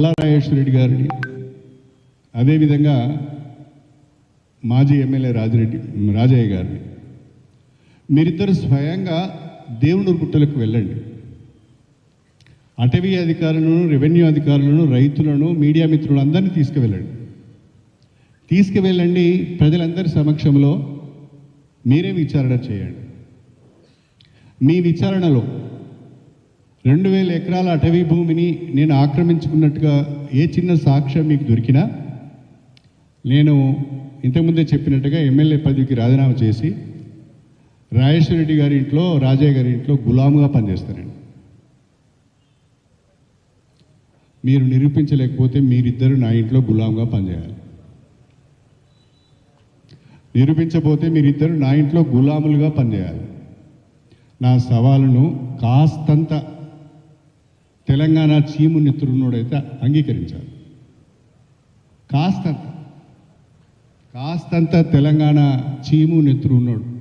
పల్లారాజేశ్వర రెడ్డి గారిని అదేవిధంగా మాజీ ఎమ్మెల్యే రాజిరెడ్డి రాజయ్య గారిని. మీరిద్దరు స్వయంగా దేవునూరు గుట్టలకు వెళ్ళండి. అటవీ అధికారులను రెవెన్యూ అధికారులను రైతులను మీడియా మిత్రులను అందరినీ తీసుకువెళ్ళండి. తీసుకువెళ్ళండి ప్రజలందరి సమక్షంలో మీరే విచారణ చేయండి. మీ విచారణలో రెండు వేల ఎకరాల అటవీ భూమిని నేను ఆక్రమించుకున్నట్టుగా ఏ చిన్న సాక్ష్యం మీకు దొరికినా నేను ఇంతకుముందే చెప్పినట్టుగా ఎమ్మెల్యే పదవికి రాజీనామా చేసి రాజేశ్వర రెడ్డి గారి ఇంట్లో రాజయ్య గారి ఇంట్లో గులాముగా పనిచేస్తానండి. మీరు నిరూపించలేకపోతే మీరిద్దరు నా ఇంట్లో గులాంగా పనిచేయాలి. నిరూపించబోతే మీరిద్దరు నా ఇంట్లో గులాములుగా పనిచేయాలి. నా సవాలును కాస్తంత తెలంగాణ చీము నెత్తురున్నోడైతే అంగీకరించారు కాస్తంత కాస్తంత తెలంగాణ చీము నెత్తురు